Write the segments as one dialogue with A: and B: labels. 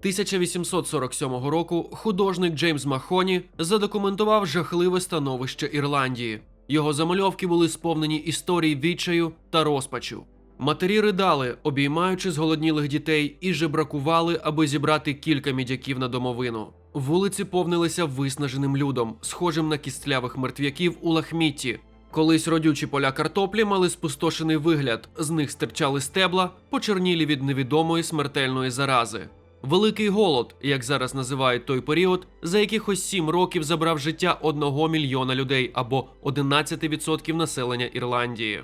A: 1847 року художник Джеймс Махоні задокументував жахливе становище Ірландії. Його замальовки були сповнені історій відчаю та розпачу. Матері ридали, обіймаючи зголоднілих дітей, і жебракували, аби зібрати кілька мідяків на домовину. Вулиці повнилися виснаженим людом, схожим на кістлявих мертвяків у лахмітті. Колись родючі поля картоплі мали спустошений вигляд, з них стирчали стебла, почернілі від невідомої смертельної зарази. Великий голод, як зараз називають той період, за якихось сім років забрав життя одного мільйона людей або 11% населення Ірландії.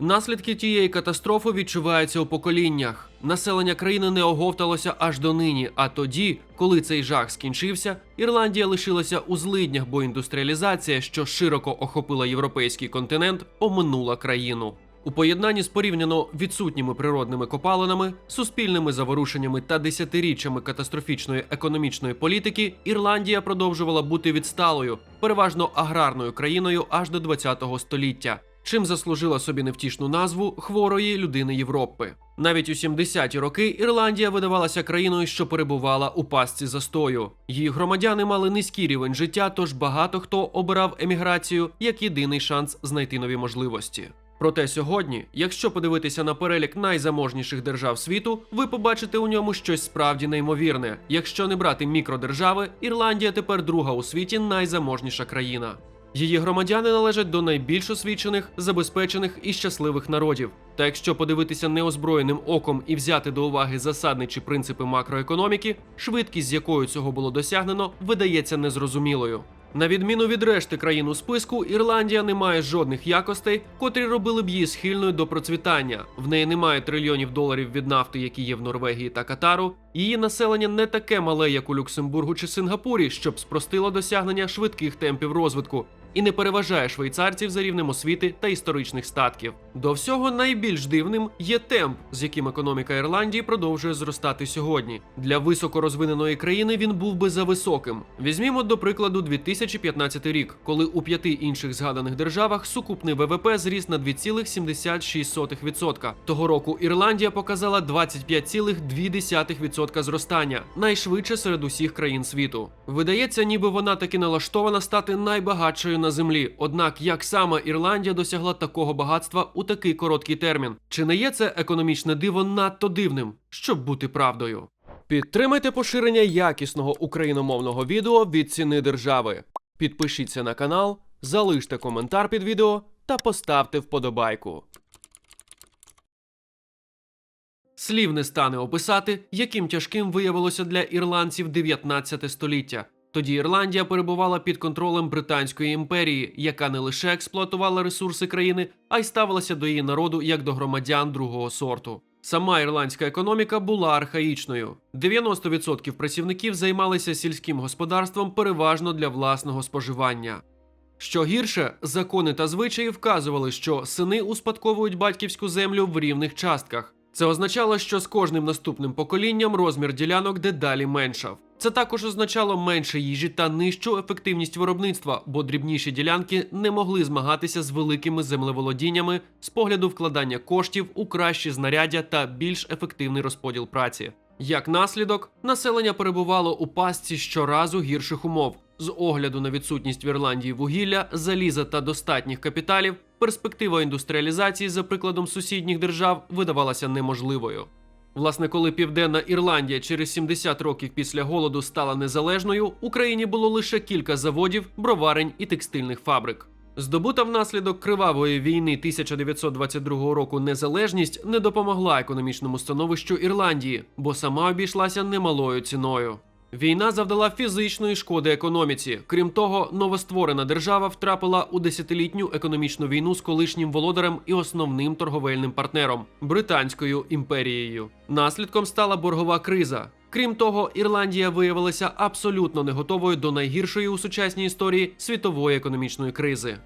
A: Наслідки тієї катастрофи відчуваються у поколіннях. Населення країни не оговталося аж до нині. А тоді, коли цей жах скінчився, Ірландія лишилася у злиднях, бо індустріалізація, що широко охопила європейський континент, оминула країну. У поєднанні з порівняно відсутніми природними копалинами, суспільними заворушеннями та десятиріччями катастрофічної економічної політики, Ірландія продовжувала бути відсталою, переважно аграрною країною аж до ХХ століття чим заслужила собі невтішну назву хворої людини Європи. Навіть у 70-ті роки Ірландія видавалася країною, що перебувала у пастці застою. Її громадяни мали низький рівень життя, тож багато хто обирав еміграцію як єдиний шанс знайти нові можливості. Проте сьогодні, якщо подивитися на перелік найзаможніших держав світу, ви побачите у ньому щось справді неймовірне. Якщо не брати мікродержави, Ірландія тепер друга у світі найзаможніша країна. Її громадяни належать до найбільш освічених, забезпечених і щасливих народів. Та якщо подивитися неозброєним оком і взяти до уваги засадничі принципи макроекономіки, швидкість, з якою цього було досягнено, видається незрозумілою. На відміну від решти країн у списку, Ірландія не має жодних якостей, котрі робили б її схильною до процвітання. В неї немає трильйонів доларів від нафти, які є в Норвегії та Катару. Її населення не таке мале, як у Люксембургу чи Сингапурі, щоб спростило досягнення швидких темпів розвитку. І не переважає швейцарців за рівнем освіти та історичних статків. До всього найбільш дивним є темп, з яким економіка Ірландії продовжує зростати сьогодні. Для високорозвиненої країни він був би зависоким. Візьмімо до прикладу 2015 рік, коли у п'яти інших згаданих державах сукупний ВВП зріс на 2,76%. Того року Ірландія показала 25,2% зростання, найшвидше серед усіх країн світу. Видається, ніби вона таки налаштована стати найбагатшою на землі. Однак, як саме Ірландія досягла такого багатства у такий короткий термін? Чи не є це економічне диво надто дивним, щоб бути правдою? Підтримайте поширення якісного україномовного відео від ціни держави. Підпишіться на канал, залиште коментар під відео та поставте вподобайку. Слів не стане описати, яким тяжким виявилося для ірландців 19 століття. Тоді Ірландія перебувала під контролем Британської імперії, яка не лише експлуатувала ресурси країни, а й ставилася до її народу як до громадян другого сорту. Сама ірландська економіка була архаїчною. 90% працівників займалися сільським господарством переважно для власного споживання. Що гірше, закони та звичаї вказували, що сини успадковують батьківську землю в рівних частках. Це означало, що з кожним наступним поколінням розмір ділянок дедалі меншав. Це також означало менше їжі та нижчу ефективність виробництва, бо дрібніші ділянки не могли змагатися з великими землеволодіннями з погляду вкладання коштів у кращі знаряддя та більш ефективний розподіл праці. Як наслідок, населення перебувало у пастці щоразу гірших умов. З огляду на відсутність в Ірландії вугілля, заліза та достатніх капіталів, перспектива індустріалізації, за прикладом сусідніх держав, видавалася неможливою. Власне, коли Південна Ірландія через 70 років після голоду стала незалежною, Україні було лише кілька заводів, броварень і текстильних фабрик. Здобута внаслідок кривавої війни 1922 року незалежність не допомогла економічному становищу Ірландії, бо сама обійшлася немалою ціною. Війна завдала фізичної шкоди економіці. Крім того, новостворена держава втрапила у десятилітню економічну війну з колишнім володарем і основним торговельним партнером британською імперією. Наслідком стала боргова криза. Крім того, Ірландія виявилася абсолютно не готовою до найгіршої у сучасній історії світової економічної кризи.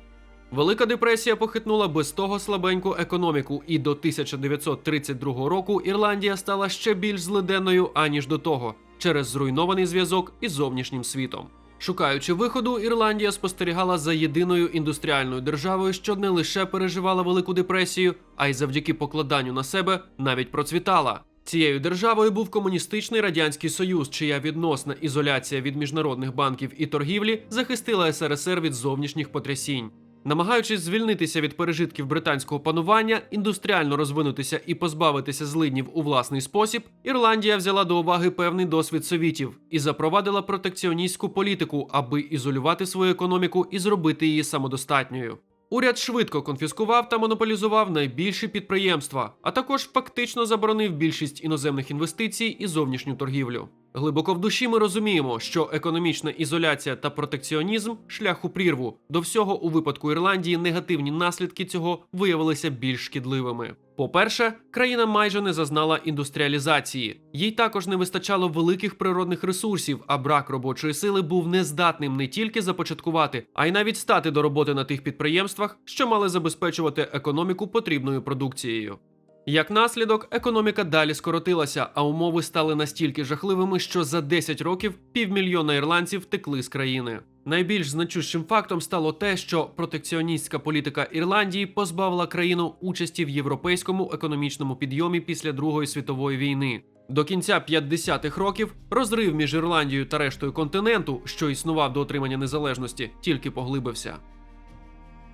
A: Велика депресія похитнула без того слабеньку економіку, і до 1932 року Ірландія стала ще більш злиденною аніж до того, через зруйнований зв'язок із зовнішнім світом. Шукаючи виходу, Ірландія спостерігала за єдиною індустріальною державою, що не лише переживала велику депресію, а й завдяки покладанню на себе навіть процвітала. Цією державою був комуністичний радянський союз, чия відносна ізоляція від міжнародних банків і торгівлі захистила СРСР від зовнішніх потрясінь. Намагаючись звільнитися від пережитків британського панування, індустріально розвинутися і позбавитися злиднів у власний спосіб, Ірландія взяла до уваги певний досвід совітів і запровадила протекціоністську політику, аби ізолювати свою економіку і зробити її самодостатньою. Уряд швидко конфіскував та монополізував найбільші підприємства, а також фактично заборонив більшість іноземних інвестицій і зовнішню торгівлю. Глибоко в душі ми розуміємо, що економічна ізоляція та протекціонізм шлях у прірву. До всього у випадку Ірландії негативні наслідки цього виявилися більш шкідливими. По-перше, країна майже не зазнала індустріалізації. Їй також не вистачало великих природних ресурсів, а брак робочої сили був нездатним не тільки започаткувати, а й навіть стати до роботи на тих підприємствах, що мали забезпечувати економіку потрібною продукцією. Як наслідок, економіка далі скоротилася, а умови стали настільки жахливими, що за 10 років півмільйона ірландців втекли з країни. Найбільш значущим фактом стало те, що протекціоністська політика Ірландії позбавила країну участі в європейському економічному підйомі після Другої світової війни. До кінця 50-х років розрив між Ірландією та рештою континенту, що існував до отримання незалежності, тільки поглибився.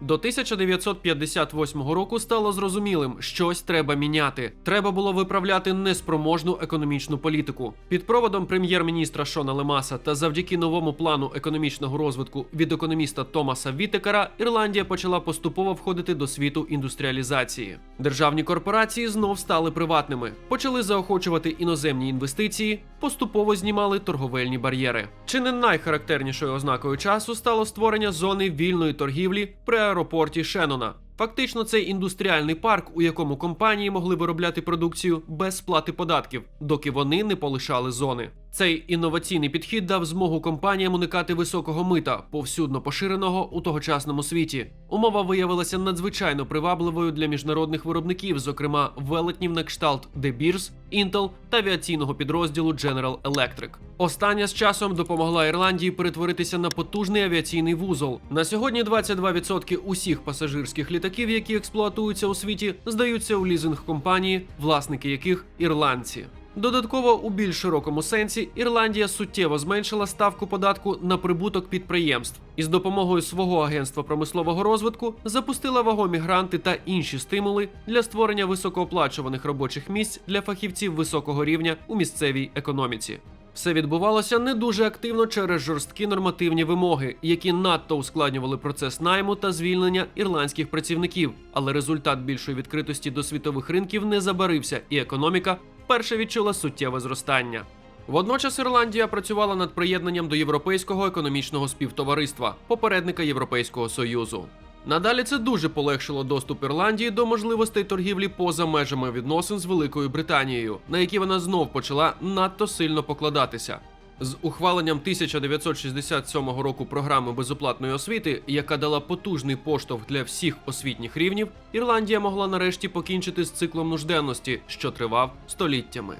A: До 1958 року стало зрозумілим, щось треба міняти. Треба було виправляти неспроможну економічну політику. Під проводом прем'єр-міністра Шона Лемаса та завдяки новому плану економічного розвитку від економіста Томаса Вітекера Ірландія почала поступово входити до світу індустріалізації. Державні корпорації знов стали приватними, почали заохочувати іноземні інвестиції, поступово знімали торговельні бар'єри. Чи не найхарактернішою ознакою часу стало створення зони вільної торгівлі при аеропорті Шеннона. Фактично, це індустріальний парк, у якому компанії могли виробляти продукцію без сплати податків, доки вони не полишали зони. Цей інноваційний підхід дав змогу компаніям уникати високого мита, повсюдно поширеного у тогочасному світі. Умова виявилася надзвичайно привабливою для міжнародних виробників, зокрема велетнів на кшталт Beers, Intel та авіаційного підрозділу General Electric. Остання з часом допомогла Ірландії перетворитися на потужний авіаційний вузол. На сьогодні 22% усіх пасажирських літаків, які експлуатуються у світі, здаються у лізинг компанії, власники яких ірландці. Додатково, у більш широкому сенсі, Ірландія суттєво зменшила ставку податку на прибуток підприємств і з допомогою свого агентства промислового розвитку запустила вагомі гранти та інші стимули для створення високооплачуваних робочих місць для фахівців високого рівня у місцевій економіці. Все відбувалося не дуже активно через жорсткі нормативні вимоги, які надто ускладнювали процес найму та звільнення ірландських працівників. Але результат більшої відкритості до світових ринків не забарився, і економіка вперше відчула суттєве зростання. Водночас Ірландія працювала над приєднанням до Європейського економічного співтовариства, попередника Європейського союзу. Надалі це дуже полегшило доступ Ірландії до можливостей торгівлі поза межами відносин з Великою Британією, на які вона знов почала надто сильно покладатися. З ухваленням 1967 року програми безоплатної освіти, яка дала потужний поштовх для всіх освітніх рівнів, Ірландія могла нарешті покінчити з циклом нужденності, що тривав століттями.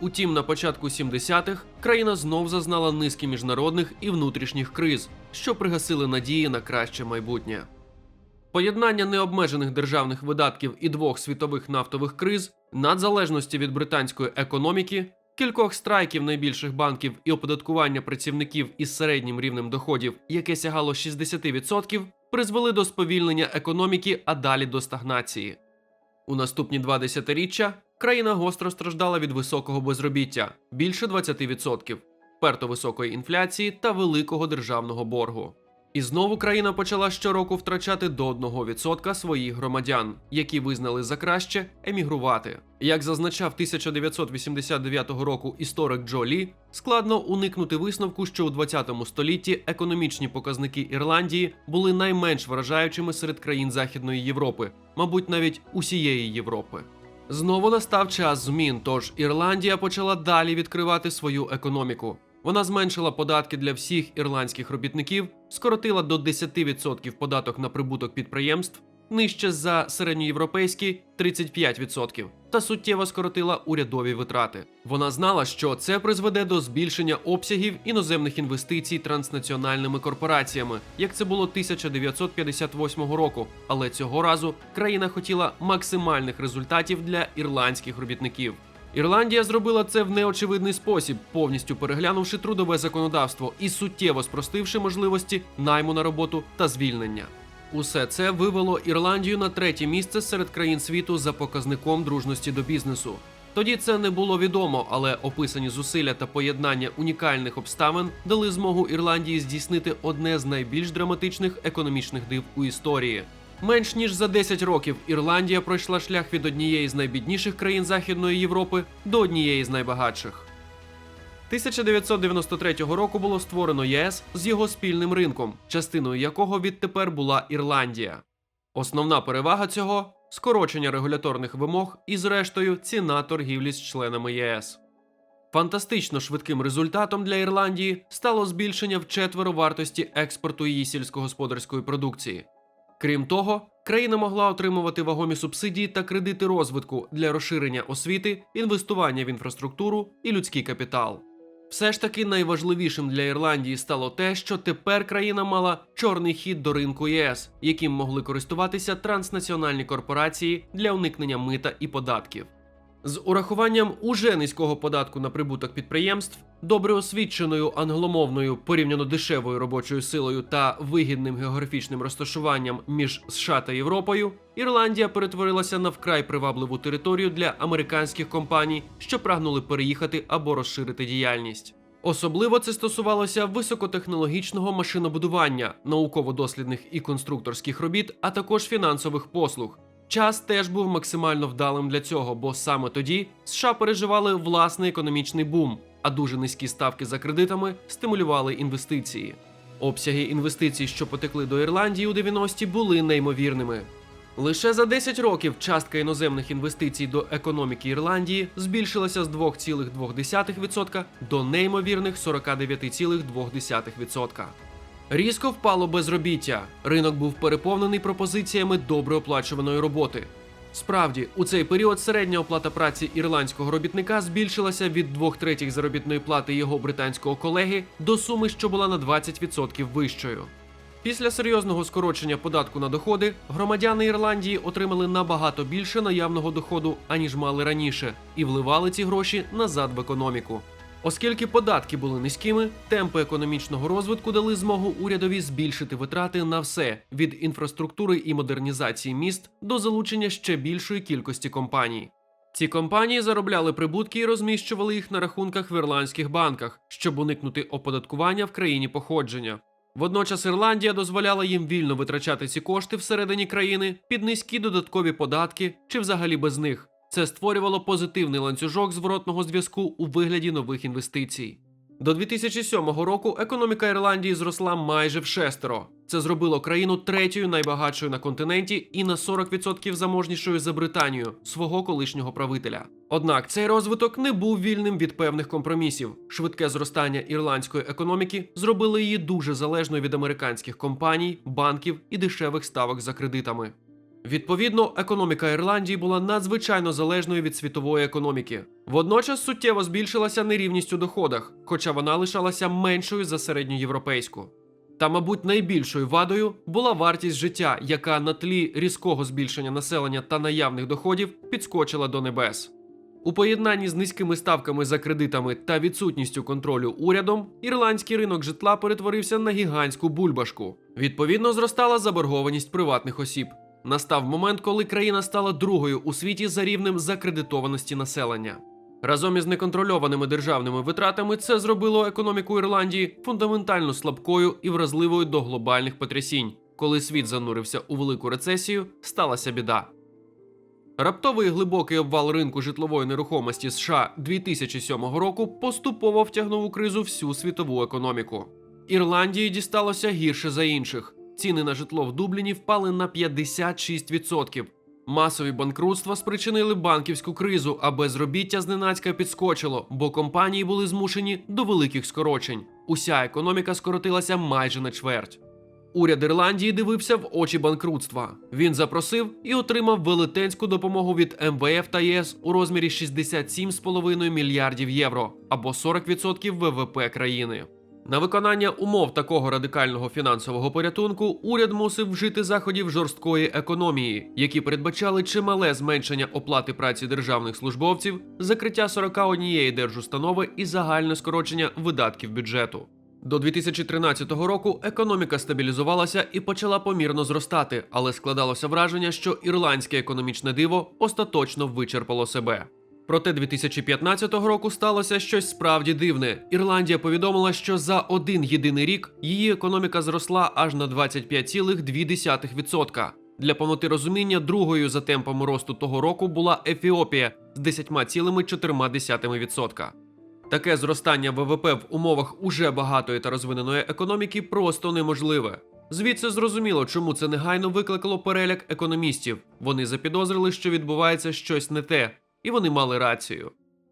A: Утім, на початку 70-х країна знов зазнала низки міжнародних і внутрішніх криз, що пригасили надії на краще майбутнє. Поєднання необмежених державних видатків і двох світових нафтових криз, надзалежності від британської економіки, кількох страйків найбільших банків і оподаткування працівників із середнім рівнем доходів, яке сягало 60%, призвели до сповільнення економіки, а далі до стагнації. У наступні два десятиріччя країна гостро страждала від високого безробіття більше 20%, перто високої інфляції та великого державного боргу. І знову країна почала щороку втрачати до 1% своїх громадян, які визнали за краще емігрувати. Як зазначав 1989 року історик Джо Лі, складно уникнути висновку, що у 20 столітті економічні показники Ірландії були найменш вражаючими серед країн Західної Європи, мабуть, навіть усієї Європи. Знову настав час змін, тож Ірландія почала далі відкривати свою економіку. Вона зменшила податки для всіх ірландських робітників, скоротила до 10% податок на прибуток підприємств, нижче за середньоєвропейські 35%, та суттєво скоротила урядові витрати. Вона знала, що це призведе до збільшення обсягів іноземних інвестицій транснаціональними корпораціями, як це було 1958 року. Але цього разу країна хотіла максимальних результатів для ірландських робітників. Ірландія зробила це в неочевидний спосіб, повністю переглянувши трудове законодавство і суттєво спростивши можливості найму на роботу та звільнення. Усе це вивело Ірландію на третє місце серед країн світу за показником дружності до бізнесу. Тоді це не було відомо, але описані зусилля та поєднання унікальних обставин дали змогу Ірландії здійснити одне з найбільш драматичних економічних див у історії. Менш ніж за 10 років Ірландія пройшла шлях від однієї з найбідніших країн Західної Європи до однієї з найбагатших. 1993 року було створено ЄС з його спільним ринком, частиною якого відтепер була Ірландія. Основна перевага цього скорочення регуляторних вимог і, зрештою, ціна торгівлі з членами ЄС. Фантастично швидким результатом для Ірландії стало збільшення вчетверо вартості експорту її сільськогосподарської продукції. Крім того, країна могла отримувати вагомі субсидії та кредити розвитку для розширення освіти, інвестування в інфраструктуру і людський капітал. Все ж таки найважливішим для Ірландії стало те, що тепер країна мала чорний хід до ринку ЄС, яким могли користуватися транснаціональні корпорації для уникнення мита і податків. З урахуванням уже низького податку на прибуток підприємств, добре освіченою англомовною порівняно дешевою робочою силою та вигідним географічним розташуванням між США та Європою, Ірландія перетворилася на вкрай привабливу територію для американських компаній, що прагнули переїхати або розширити діяльність. Особливо це стосувалося високотехнологічного машинобудування, науково-дослідних і конструкторських робіт, а також фінансових послуг. Час теж був максимально вдалим для цього, бо саме тоді США переживали власний економічний бум, а дуже низькі ставки за кредитами стимулювали інвестиції. Обсяги інвестицій, що потекли до Ірландії у 90-ті, були неймовірними. Лише за 10 років частка іноземних інвестицій до економіки Ірландії збільшилася з 2,2% до неймовірних 49,2%. Різко впало безробіття. Ринок був переповнений пропозиціями добре оплачуваної роботи. Справді, у цей період середня оплата праці ірландського робітника збільшилася від двох третіх заробітної плати його британського колеги до суми, що була на 20% вищою. Після серйозного скорочення податку на доходи громадяни Ірландії отримали набагато більше наявного доходу, аніж мали раніше, і вливали ці гроші назад в економіку. Оскільки податки були низькими, темпи економічного розвитку дали змогу урядові збільшити витрати на все від інфраструктури і модернізації міст до залучення ще більшої кількості компаній. Ці компанії заробляли прибутки і розміщували їх на рахунках в ірландських банках, щоб уникнути оподаткування в країні походження. Водночас Ірландія дозволяла їм вільно витрачати ці кошти всередині країни під низькі додаткові податки чи взагалі без них. Це створювало позитивний ланцюжок зворотного зв'язку у вигляді нових інвестицій. До 2007 року економіка Ірландії зросла майже в шестеро. Це зробило країну третьою найбагатшою на континенті і на 40% заможнішою за Британію, свого колишнього правителя. Однак цей розвиток не був вільним від певних компромісів. Швидке зростання ірландської економіки зробило її дуже залежною від американських компаній, банків і дешевих ставок за кредитами. Відповідно, економіка Ірландії була надзвичайно залежною від світової економіки. Водночас суттєво збільшилася нерівність у доходах, хоча вона лишалася меншою за середньоєвропейську. Та, мабуть, найбільшою вадою була вартість життя, яка на тлі різкого збільшення населення та наявних доходів підскочила до небес. У поєднанні з низькими ставками за кредитами та відсутністю контролю урядом, ірландський ринок житла перетворився на гігантську бульбашку. Відповідно, зростала заборгованість приватних осіб. Настав момент, коли країна стала другою у світі за рівнем закредитованості населення. Разом із неконтрольованими державними витратами це зробило економіку Ірландії фундаментально слабкою і вразливою до глобальних потрясінь. Коли світ занурився у велику рецесію, сталася біда. Раптовий глибокий обвал ринку житлової нерухомості США 2007 року поступово втягнув у кризу всю світову економіку. Ірландії дісталося гірше за інших. Ціни на житло в Дубліні впали на 56%. Масові банкрутства спричинили банківську кризу, а безробіття зненацька підскочило, бо компанії були змушені до великих скорочень. Уся економіка скоротилася майже на чверть. Уряд Ірландії дивився в очі банкрутства. Він запросив і отримав велетенську допомогу від МВФ та ЄС у розмірі 67,5 мільярдів євро або 40% ВВП країни. На виконання умов такого радикального фінансового порятунку уряд мусив вжити заходів жорсткої економії, які передбачали чимале зменшення оплати праці державних службовців, закриття 41 держустанови і загальне скорочення видатків бюджету. До 2013 року економіка стабілізувалася і почала помірно зростати, але складалося враження, що ірландське економічне диво остаточно вичерпало себе. Проте 2015 року сталося щось справді дивне. Ірландія повідомила, що за один єдиний рік її економіка зросла аж на 25,2%. Для повноти розуміння другою за темпами росту того року була Ефіопія з 10,4%. Таке зростання ВВП в умовах уже багатої та розвиненої економіки просто неможливе. Звідси зрозуміло, чому це негайно викликало переляк економістів. Вони запідозрили, що відбувається щось не те, і вони мали рацію.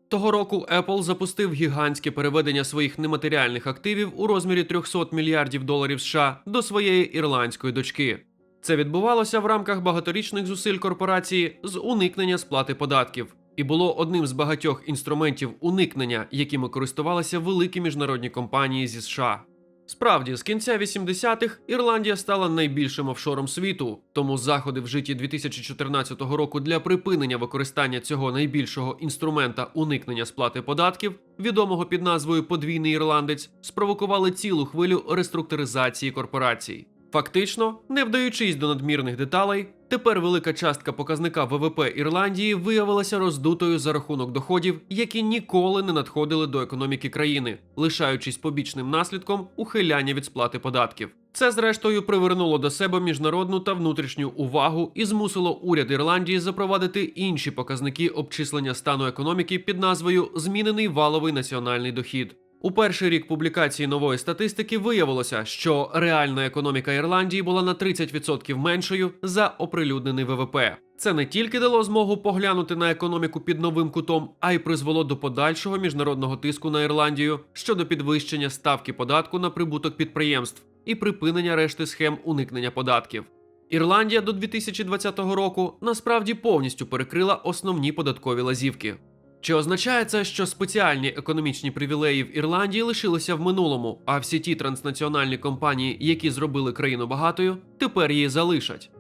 A: Того року Apple запустив гігантське переведення своїх нематеріальних активів у розмірі 300 мільярдів доларів США до своєї ірландської дочки. Це відбувалося в рамках багаторічних зусиль корпорації з уникнення сплати податків, і було одним з багатьох інструментів уникнення, якими користувалися великі міжнародні компанії зі США. Справді, з кінця 80-х Ірландія стала найбільшим офшором світу, тому заходи в житті 2014 року для припинення використання цього найбільшого інструмента уникнення сплати податків, відомого під назвою Подвійний ірландець, спровокували цілу хвилю реструктуризації корпорацій. Фактично, не вдаючись до надмірних деталей, тепер велика частка показника ВВП Ірландії виявилася роздутою за рахунок доходів, які ніколи не надходили до економіки країни, лишаючись побічним наслідком ухиляння від сплати податків. Це, зрештою, привернуло до себе міжнародну та внутрішню увагу і змусило уряд Ірландії запровадити інші показники обчислення стану економіки під назвою Змінений валовий національний дохід. У перший рік публікації нової статистики виявилося, що реальна економіка Ірландії була на 30% меншою за оприлюднений ВВП. Це не тільки дало змогу поглянути на економіку під новим кутом, а й призвело до подальшого міжнародного тиску на Ірландію щодо підвищення ставки податку на прибуток підприємств і припинення решти схем уникнення податків. Ірландія до 2020 року насправді повністю перекрила основні податкові лазівки. Чи означає це, що спеціальні економічні привілеї в Ірландії лишилися в минулому, а всі ті транснаціональні компанії, які зробили країну багатою, тепер її залишать?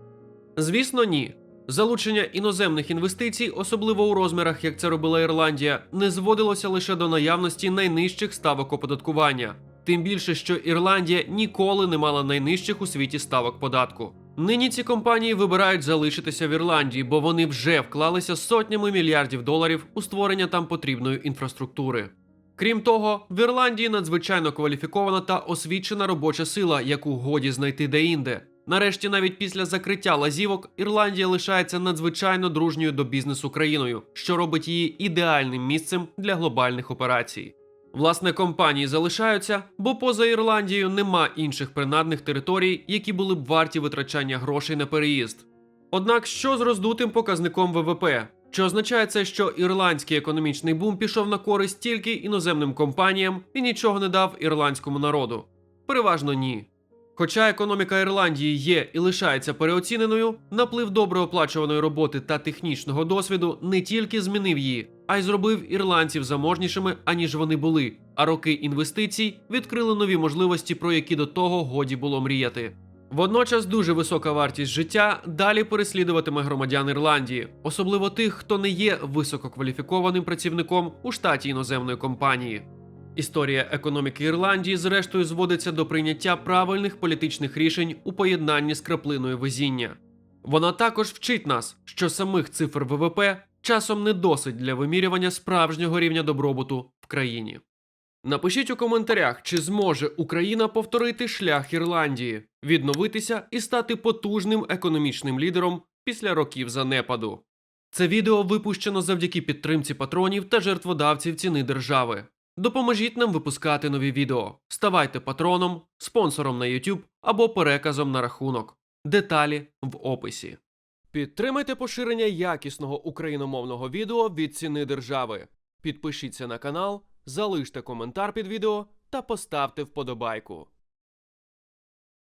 A: Звісно, ні. Залучення іноземних інвестицій, особливо у розмірах, як це робила Ірландія, не зводилося лише до наявності найнижчих ставок оподаткування. Тим більше, що Ірландія ніколи не мала найнижчих у світі ставок податку. Нині ці компанії вибирають залишитися в Ірландії, бо вони вже вклалися сотнями мільярдів доларів у створення там потрібної інфраструктури. Крім того, в Ірландії надзвичайно кваліфікована та освічена робоча сила, яку годі знайти деінде. Нарешті, навіть після закриття лазівок, Ірландія лишається надзвичайно дружньою до бізнесу країною, що робить її ідеальним місцем для глобальних операцій. Власне, компанії залишаються, бо поза Ірландією нема інших принадних територій, які були б варті витрачання грошей на переїзд. Однак, що з роздутим показником ВВП? Чи означає це, що ірландський економічний бум пішов на користь тільки іноземним компаніям і нічого не дав ірландському народу? Переважно ні. Хоча економіка Ірландії є і лишається переоціненою, наплив добре оплачуваної роботи та технічного досвіду не тільки змінив її, а й зробив ірландців заможнішими, аніж вони були. А роки інвестицій відкрили нові можливості, про які до того годі було мріяти. Водночас дуже висока вартість життя далі переслідуватиме громадян Ірландії, особливо тих, хто не є висококваліфікованим працівником у штаті іноземної компанії. Історія економіки Ірландії, зрештою, зводиться до прийняття правильних політичних рішень у поєднанні з краплиною везіння. Вона також вчить нас, що самих цифр ВВП часом не досить для вимірювання справжнього рівня добробуту в країні. Напишіть у коментарях, чи зможе Україна повторити шлях Ірландії, відновитися і стати потужним економічним лідером після років занепаду. Це відео випущено завдяки підтримці патронів та жертводавців ціни держави. Допоможіть нам випускати нові відео. Ставайте патроном, спонсором на YouTube або переказом на рахунок. Деталі в описі. Підтримайте поширення якісного україномовного відео від ціни держави. Підпишіться на канал, залиште коментар під відео та поставте вподобайку.